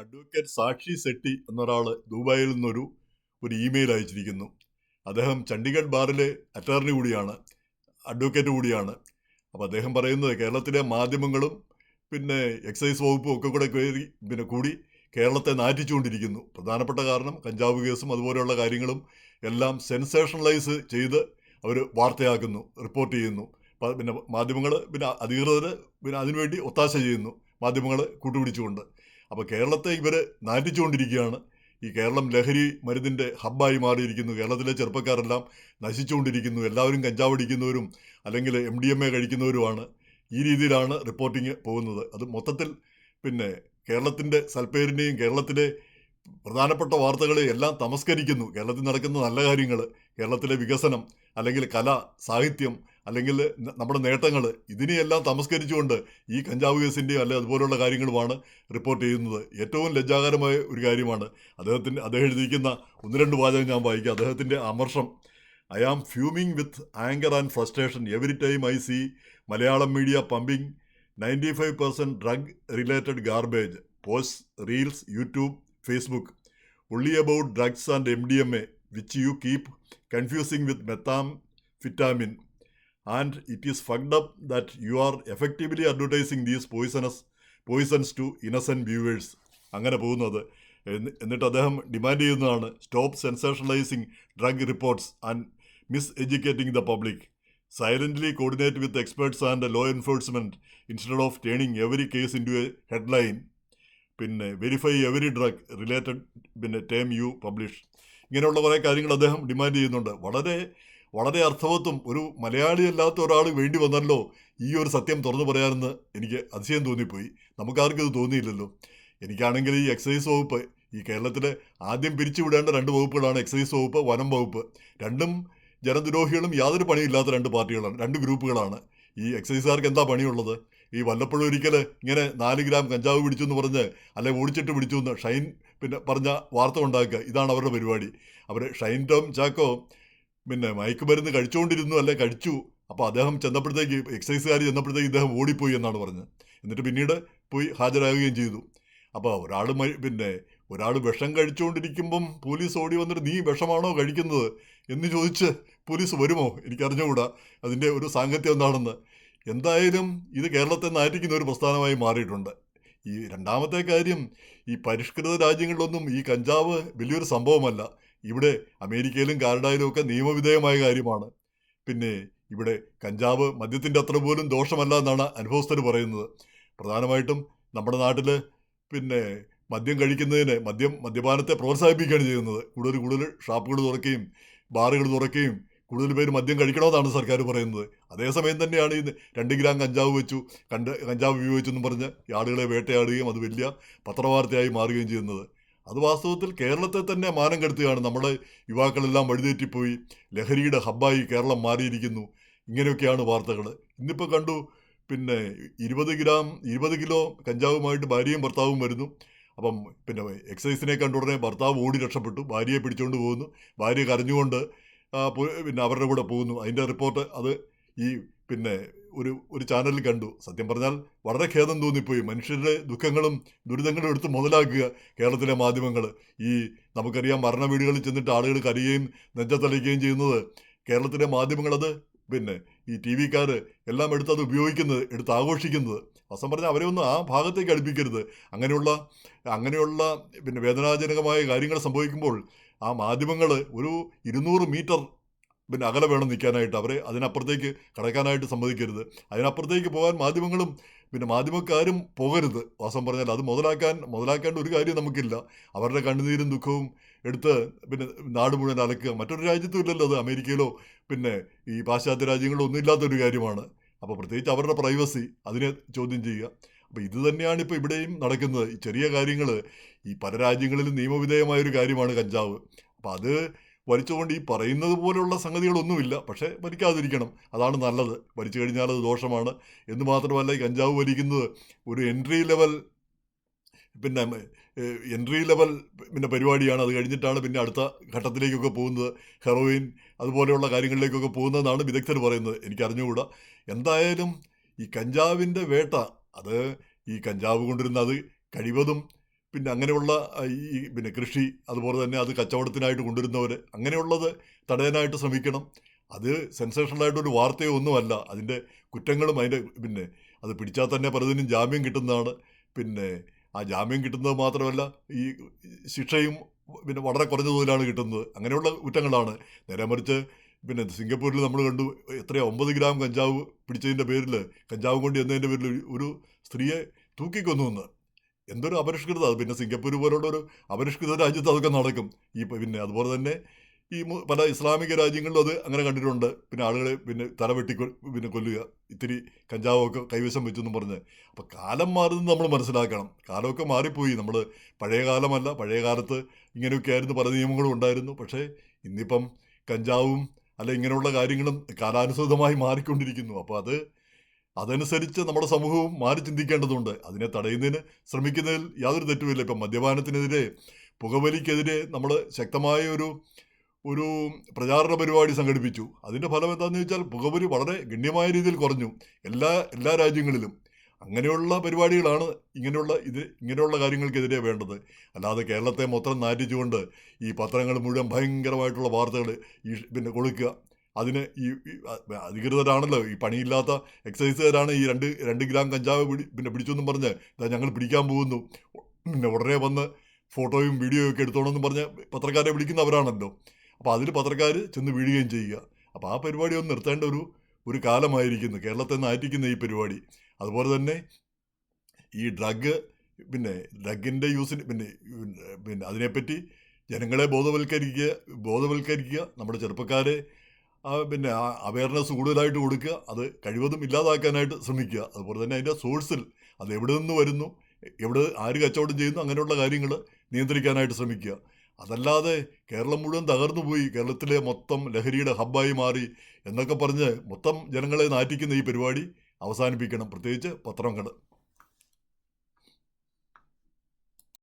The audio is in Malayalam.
അഡ്വക്കേറ്റ് സാക്ഷി സെട്ടി എന്നൊരാൾ ദുബായിൽ നിന്നൊരു ഒരു ഇമെയിൽ അയച്ചിരിക്കുന്നു. അദ്ദേഹം ചണ്ഡീഗഡ് ബാറിലെ അറ്റോർണി കൂടിയാണ് അഡ്വക്കേറ്റ് കൂടിയാണ്. അപ്പോൾ അദ്ദേഹം പറയുന്നത് കേരളത്തിലെ മാധ്യമങ്ങളും പിന്നെ എക്സൈസ് വകുപ്പും ഒക്കെ കൂടെ കയറി പിന്നെ കൂടി കേരളത്തെ നാറ്റിച്ചുകൊണ്ടിരിക്കുന്നു. പ്രധാനപ്പെട്ട കാരണം കഞ്ചാവ് കേസും അതുപോലെയുള്ള കാര്യങ്ങളും എല്ലാം സെൻസേഷണലൈസ് ചെയ്ത് അവർ വാർത്തയാക്കുന്നു റിപ്പോർട്ട് ചെയ്യുന്നു. പിന്നെ മാധ്യമങ്ങൾ പിന്നെ അധികൃതർ പിന്നെ അതിനുവേണ്ടി ഒത്താശ ചെയ്യുന്നു മാധ്യമങ്ങൾ കൂട്ടുപിടിച്ചുകൊണ്ട്. അപ്പോൾ കേരളത്തെ ഇവർ നാറ്റിച്ചുകൊണ്ടിരിക്കുകയാണ്. ഈ കേരളം ലഹരി മരുന്നിന്റെ ഹബ്ബായി മാറിയിരിക്കുന്നു. കേരളത്തിലെ ചെറുപ്പക്കാരെല്ലാം നശിച്ചുകൊണ്ടിരിക്കുന്നു. എല്ലാവരും കഞ്ചാവ് അടിക്കുന്നവരും അല്ലെങ്കിൽ എം ഡി എം എ കഴിക്കുന്നവരുമാണ് ഈ രീതിയിലാണ് റിപ്പോർട്ടിങ് പോകുന്നത്. അത് മൊത്തത്തിൽ പിന്നെ കേരളത്തിന്റെ സൽപ്പേരിനെയും കേരളത്തിലെ പ്രധാനപ്പെട്ട വാർത്തകളെ എല്ലാം തമസ്കരിക്കുന്നു. കേരളത്തിൽ നടക്കുന്ന നല്ല കാര്യങ്ങൾ കേരളത്തിലെ വികസനം അല്ലെങ്കിൽ കല സാഹിത്യം അല്ലെങ്കിൽ നമ്മുടെ നേട്ടങ്ങൾ ഇതിനെയെല്ലാം തമസ്കരിച്ചുകൊണ്ട് ഈ കഞ്ചാവ് കേസിന്റെയും അല്ലെ അതുപോലുള്ള കാര്യങ്ങളുമാണ് റിപ്പോർട്ട് ചെയ്യുന്നത്. ഏറ്റവും ലജ്ജാകരമായ ഒരു കാര്യമാണ്. അദ്ദേഹത്തിന്റെ അദ്ദേഹം എഴുതിയിരിക്കുന്ന ഒന്ന് രണ്ട് വാചകം ഞാൻ വായിക്കാം. അദ്ദേഹത്തിന്റെ അമർഷം. I am fuming with anger and frustration every time I see Malayalam media pumping ninety five percent drug related garbage post reels YouTube Facebook only about drugs and M D M A which you you keep with meth methamphetamine. And it is fucked up that you are effectively advertising these poisonous poisons to innocent viewers അങ്ങനെ പോകുന്നത്. എന്നിട്ട് അദ്ദേഹം ഡിമാൻഡ് ചെയ്യുന്നതാണ് stop sensationalising drug reports and miseducating the public silently coordinate with experts and law enforcement instead of turning every case into a headline പിന്നെ വെരിഫൈ എവറി ഡ്രഗ് റിലേറ്റഡ് പിന്നെ ടേം യു പബ്ലിഷ് ഇങ്ങനെയുള്ള കുറേ കാര്യങ്ങൾ അദ്ദേഹം ഡിമാൻഡ് ചെയ്യുന്നുണ്ട്. വളരെ വളരെ അർത്ഥവത്വം ഒരു മലയാളി അല്ലാത്ത ഒരാൾ വേണ്ടി വന്നല്ലോ ഈ ഒരു സത്യം തുറന്നു പറയാമെന്ന് എനിക്ക് അതിശയം തോന്നിപ്പോയി. നമുക്കാർക്കും ഇത് തോന്നിയില്ലല്ലോ. എനിക്കാണെങ്കിൽ ഈ എക്സൈസ് വകുപ്പ് ഈ കേരളത്തിലെ ആദ്യം പിരിച്ചുവിടേണ്ട രണ്ട് വകുപ്പുകളാണ് എക്സൈസ് വകുപ്പ് വനം വകുപ്പ്. രണ്ടും ജനദ്രോഹികളും യാതൊരു പണിയില്ലാത്ത രണ്ട് പാർട്ടികളാണ് രണ്ട് ഗ്രൂപ്പുകളാണ്. ഈ എക്സൈസുകാർക്ക് എന്താ പണിയുള്ളത്? ഈ വല്ലപ്പോഴും ഒരിക്കൽ ഇങ്ങനെ നാല് ഗ്രാം കഞ്ചാവ് പിടിച്ചു എന്ന് പറഞ്ഞ് അല്ലെ ഓടിച്ചിട്ട് പിടിച്ചു എന്ന് ഷൈൻ പിന്നെ പറഞ്ഞ വാർത്ത ഉണ്ടാക്കുക ഇതാണ് അവരുടെ പരിപാടി. അവർ ഷൈൻ ടോം ചാക്കോ പിന്നെ മയക്കുമരുന്ന് കഴിച്ചുകൊണ്ടിരുന്നു അല്ലെ കഴിച്ചു. അപ്പോൾ അദ്ദേഹം ചെന്നപ്പോഴത്തേക്ക് എക്സൈസുകാർ ചെന്നപ്പോഴത്തേക്ക് ഇദ്ദേഹം ഓടിപ്പോയി എന്നാണ് പറഞ്ഞത് എന്നിട്ട് പിന്നീട് പോയി ഹാജരാകുകയും ചെയ്തു. അപ്പോൾ ഒരാൾ പിന്നെ ഒരാൾ വിഷം കഴിച്ചുകൊണ്ടിരിക്കുമ്പം പോലീസ് ഓടി വന്നിട്ട് നീ വിഷമാണോ കഴിക്കുന്നത്? എന്ന് ചോദിച്ച് പോലീസ് വരുമോ? എനിക്കറിഞ്ഞുകൂടാ. അതിന്റെ ഒരു സാങ്കത്യം എന്താണെന്ന്. എന്തായാലും ഇത് കേരളത്തെ നാറ്റിക്കുന്ന ഒരു പ്രസ്ഥാനമായി മാറിയിട്ടുണ്ട്. ഈ രണ്ടാമത്തെ കാര്യം ഈ പരിഷ്കൃത രാജ്യങ്ങളിലൊന്നും ഈ കഞ്ചാവ് വലിയൊരു സംഭവമല്ല. ഇവിടെ അമേരിക്കയിലും കാനഡയിലും ഒക്കെ നിയമവിധേയമായ കാര്യമാണ്. പിന്നെ ഇവിടെ കഞ്ചാവ് മദ്യത്തിന്റെ അത്ര പോലും ദോഷമല്ല എന്നാണ് അനുഭവസ്ഥർ പറയുന്നത്. പ്രധാനമായിട്ടും നമ്മുടെ നാട്ടിൽ പിന്നെ മദ്യം കഴിക്കുന്നതിന് മദ്യം മദ്യപാനത്തെ പ്രോത്സാഹിപ്പിക്കുകയാണ് ചെയ്യുന്നത്. കൂടുതൽ കൂടുതൽ ഷാപ്പുകൾ തുറക്കുകയും ബാറുകൾ തുറക്കുകയും കൂടുതൽ പേര് മദ്യം കഴിക്കണമെന്നാണ് സർക്കാർ പറയുന്നത്. അതേസമയം തന്നെയാണ് ഈ രണ്ട് ഗ്രാം കഞ്ചാവ് വെച്ചു കണ്ട് കഞ്ചാവ് ഉപയോഗിച്ചെന്നും പറഞ്ഞ് ആളുകളെ വേട്ടയാടുകയും അത് വലിയ പത്രവാർത്തയായി മാറുകയും ചെയ്യുന്നത്. അത് വാസ്തവത്തിൽ കേരളത്തെ തന്നെ മാനം കെടുത്തുകയാണ്. നമ്മുടെ യുവാക്കളെല്ലാം വഴിതെറ്റിപ്പോയി. ലഹരിയുടെ ഹബ്ബായി കേരളം മാറിയിരിക്കുന്നു. ഇങ്ങനെയൊക്കെയാണ് വാർത്തകൾ ഇന്നിപ്പോൾ കണ്ടു പിന്നെ ഇരുപത് ഗ്രാം ഇരുപത് കിലോ കഞ്ചാവുമായിട്ട് ഭാര്യയും ഭർത്താവും വരുന്നു. അപ്പം പിന്നെ എക്സൈസിനെ കണ്ടുടനെ ഭർത്താവ് ഓടി രക്ഷപ്പെട്ടു. ഭാര്യയെ പിടിച്ചുകൊണ്ട് പോകുന്നു. ഭാര്യ കരഞ്ഞുകൊണ്ട് പിന്നെ അവരുടെ കൂടെ പോകുന്നു. അതിന്റെ റിപ്പോർട്ട് അത് ഈ പിന്നെ ഒരു ഒരു ചാനലിൽ കണ്ടു. സത്യം പറഞ്ഞാൽ വളരെ ഖേദം തോന്നിപ്പോയി. മനുഷ്യരുടെ ദുഃഖങ്ങളും ദുരിതങ്ങളും എടുത്ത് മുതലാക്കുക കേരളത്തിലെ മാധ്യമങ്ങൾ. ഈ നമുക്കറിയാം മരണ വീടുകളിൽ ചെന്നിട്ട് ആളുകൾ കരയുകയും നെഞ്ചത്തളിക്കുകയും ചെയ്യുന്നത് കേരളത്തിലെ മാധ്യമങ്ങളത് പിന്നെ ഈ ടി വിക്കാർ എല്ലാം എടുത്ത് അത് ഉപയോഗിക്കുന്നത് എടുത്ത് ആഘോഷിക്കുന്നത്. വസം പറഞ്ഞാൽ അവരെ ഒന്നും ആ ഭാഗത്തേക്ക് അടുപ്പിക്കരുത്. അങ്ങനെയുള്ള അങ്ങനെയുള്ള പിന്നെ വേദനാജനകമായ കാര്യങ്ങൾ സംഭവിക്കുമ്പോൾ ആ മാധ്യമങ്ങൾ ഒരു ഇരുന്നൂറ് മീറ്റർ പിന്നെ അകലെ വേണം നിൽക്കാനായിട്ട്. അവരെ അതിനപ്പുറത്തേക്ക് കടക്കാനായിട്ട് സമ്മതിക്കരുത്. അതിനപ്പുറത്തേക്ക് പോകാൻ മാധ്യമങ്ങളും പിന്നെ മാധ്യമക്കാരും പോകരുത്. വാസം പറഞ്ഞാൽ അത് മുതലാക്കാൻ മുതലാക്കേണ്ട ഒരു കാര്യം നമുക്കില്ല. അവരുടെ കണ്ണുനീരും ദുഃഖവും എടുത്ത് പിന്നെ നാട് മുഴുവൻ അലക്കുക. മറ്റൊരു രാജ്യത്തും ഇല്ലല്ലോ അത്. അമേരിക്കയിലോ പിന്നെ ഈ പാശ്ചാത്യ രാജ്യങ്ങളിലോ ഒന്നും ഇല്ലാത്തൊരു കാര്യമാണ്. അപ്പോൾ പ്രത്യേകിച്ച് അവരുടെ പ്രൈവസി അതിനെ ചോദ്യം ചെയ്യുക. അപ്പോൾ ഇത് തന്നെയാണ് ഇപ്പോൾ ഇവിടെയും നടക്കുന്നത്. ഈ ചെറിയ കാര്യങ്ങൾ ഈ പല രാജ്യങ്ങളിലും നിയമവിധേയമായൊരു കാര്യമാണ് കഞ്ചാവ്. അപ്പോൾ അത് വലിച്ചുകൊണ്ട് ഈ പറയുന്നത് പോലെയുള്ള സംഗതികളൊന്നുമില്ല. പക്ഷേ വലിക്കാതിരിക്കണം. അതാണ് നല്ലത്. വലിച്ചു കഴിഞ്ഞാൽ അത് ദോഷമാണ്. എന്ന് മാത്രമല്ല ഈ കഞ്ചാവ് വലിക്കുന്നത് ഒരു എൻട്രി ലെവൽ പിന്നെ എൻട്രി ലെവൽ പിന്നെ പരിപാടിയാണ്. അത് കഴിഞ്ഞിട്ടാണ് പിന്നെ അടുത്ത ഘട്ടത്തിലേക്കൊക്കെ പോകുന്നത്. ഹെറോയിൻ അതുപോലെയുള്ള കാര്യങ്ങളിലേക്കൊക്കെ പോകുന്നതെന്നാണ് വിദഗ്ധർ പറയുന്നത്. എനിക്കറിഞ്ഞുകൂടാ. എന്തായാലും ഈ കഞ്ചാവിന്റെ വേട്ട അത് ഈ കഞ്ചാവ് കൊണ്ടിരുന്ന അത് കഴിവതും പിന്നെ അങ്ങനെയുള്ള ഈ പിന്നെ കൃഷി അതുപോലെ തന്നെ അത് കച്ചവടത്തിനായിട്ട് കൊണ്ടുവരുന്നവർ അങ്ങനെയുള്ളത് തടയാനായിട്ട് ശ്രമിക്കണം. അത് സെൻസേഷണലായിട്ടൊരു വാർത്തയോ ഒന്നുമല്ല. അതിന്റെ കുറ്റങ്ങളും അതിന്റെ പിന്നെ അത് പിടിച്ചാൽ തന്നെ പലതിനും ജാമ്യം കിട്ടുന്നതാണ്. പിന്നെ ആ ജാമ്യം കിട്ടുന്നത് മാത്രമല്ല ഈ ശിക്ഷയും പിന്നെ വളരെ കുറഞ്ഞ തോതിലാണ് കിട്ടുന്നത്. അങ്ങനെയുള്ള കുറ്റങ്ങളാണ്. നേരെ മറിച്ച് പിന്നെ സിംഗപ്പൂരിൽ നമ്മൾ കണ്ടു എത്രയോ ഒമ്പത് ഗ്രാം കഞ്ചാവ് പിടിച്ചതിന്റെ പേരിൽ കഞ്ചാവ് കൊണ്ട് എന്നതിന്റെ പേരിൽ ഒരു- സ്ത്രീയെ തൂക്കിക്കൊന്നു എന്ന്. എന്തൊരു അപരിഷ്കൃത. അത് പിന്നെ സിംഗപ്പൂർ പോലുള്ള ഒരു അപരിഷ്കൃത രാജ്യത്ത് അതൊക്കെ നടക്കും. ഈ പിന്നെ അതുപോലെ തന്നെ ഈ പല ഇസ്ലാമിക രാജ്യങ്ങളിലും അത് അങ്ങനെ കണ്ടിട്ടുണ്ട്. പിന്നെ ആളുകളെ പിന്നെ തല വെട്ടി പിന്നെ കൊല്ലുക. ഇത്തിരി കഞ്ചാവൊക്കെ കൈവശം വെച്ചെന്നും പറഞ്ഞ്. അപ്പോൾ കാലം മാറുന്നത് നമ്മൾ മനസ്സിലാക്കണം. കാലമൊക്കെ മാറിപ്പോയി. നമ്മൾ പഴയ കാലമല്ല പഴയ കാലത്ത് ഇങ്ങനെയൊക്കെ ആയിരുന്നു പല നിയമങ്ങളും ഉണ്ടായിരുന്നു. പക്ഷേ ഇന്നിപ്പം കഞ്ചാവും അല്ല ഇങ്ങനെയുള്ള കാര്യങ്ങളും കാലാനുസൃതമായി മാറിക്കൊണ്ടിരിക്കുന്നു. അപ്പോൾ അത് അതനുസരിച്ച് നമ്മുടെ സമൂഹവും മാറി ചിന്തിക്കേണ്ടതുണ്ട്. അതിനെ തടയുന്നതിന് ശ്രമിക്കുന്നതിൽ യാതൊരു തെറ്റുമില്ല. ഇപ്പം മദ്യപാനത്തിനെതിരെ പുകവലിക്കെതിരെ നമ്മൾ ശക്തമായ ഒരു ഒരു പ്രചാരണ പരിപാടി സംഘടിപ്പിച്ചു. അതിന്റെ ഫലം എന്താണെന്ന് വെച്ചാൽ പുകവലി വളരെ ഗണ്യമായ രീതിയിൽ കുറഞ്ഞു. എല്ലാ എല്ലാ രാജ്യങ്ങളിലും. അങ്ങനെയുള്ള പരിപാടികളാണ് ഇങ്ങനെയുള്ള ഇത് ഇങ്ങനെയുള്ള കാര്യങ്ങൾക്കെതിരെ വേണ്ടത്. അല്ലാതെ കേരളത്തെ മൊത്തം നാറ്റിച്ചുകൊണ്ട് ഈ പത്രങ്ങൾ മുഴുവൻ ഭയങ്കരമായിട്ടുള്ള വാർത്തകൾ ഈ പിന്നെ കൊടുക്കുക. അതിന് ഈ അധികൃതരാണല്ലോ. ഈ പണിയില്ലാത്ത എക്സൈസുകാരാണ് ഈ രണ്ട് രണ്ട് ഗ്രാം കഞ്ചാവ് പിടി പിന്നെ പിടിച്ചെന്നും പറഞ്ഞ് ഇതാ ഞങ്ങൾ പിടിക്കാൻ പോകുന്നു. പിന്നെ ഉടനെ വന്ന് ഫോട്ടോയും വീഡിയോയും ഒക്കെ എടുത്തോണമെന്ന് പറഞ്ഞ് പത്രക്കാരെ വിളിക്കുന്നവരാണല്ലോ. അപ്പോൾ അതിൽ പത്രക്കാർ ചെന്ന് വീഴുകയും ചെയ്യുക. അപ്പോൾ ആ പരിപാടി ഒന്ന് നിർത്തേണ്ട ഒരു ഒരു കാലമായിരിക്കുന്നു. കേരളത്തെ നാറ്റിക്കുന്ന ഈ പരിപാടി. അതുപോലെ തന്നെ ഈ ഡ്രഗ് പിന്നെ ഡ്രഗിന്റെ യൂസിന് പിന്നെ പിന്നെ അതിനെപ്പറ്റി ജനങ്ങളെ ബോധവൽക്കരിക്കുക ബോധവൽക്കരിക്കുക നമ്മുടെ ചെറുപ്പക്കാരെ പിന്നെ അവയർനെസ് കൂടുതലായിട്ട് കൊടുക്കുക. അത് കഴിവതും ഇല്ലാതാക്കാനായിട്ട് ശ്രമിക്കുക. അതുപോലെ തന്നെ അതിന്റെ സോഴ്സിൽ അത് എവിടെ നിന്ന് വരുന്നു എവിടെ ആര് കച്ചവടം ചെയ്യുന്നു അങ്ങനെയുള്ള കാര്യങ്ങൾ നിയന്ത്രിക്കാനായിട്ട് ശ്രമിക്കുക. അതല്ലാതെ കേരളം മുഴുവൻ തകർന്നു പോയി. കേരളത്തിലെ മൊത്തം ലഹരിയുടെ ഹബ്ബായി മാറി എന്നൊക്കെ പറഞ്ഞ് മൊത്തം ജനങ്ങളെ നാറ്റിക്കുന്ന ഈ പരിപാടി അവസാനിപ്പിക്കണം. പ്രത്യേകിച്ച് പത്രങ്ങൾ.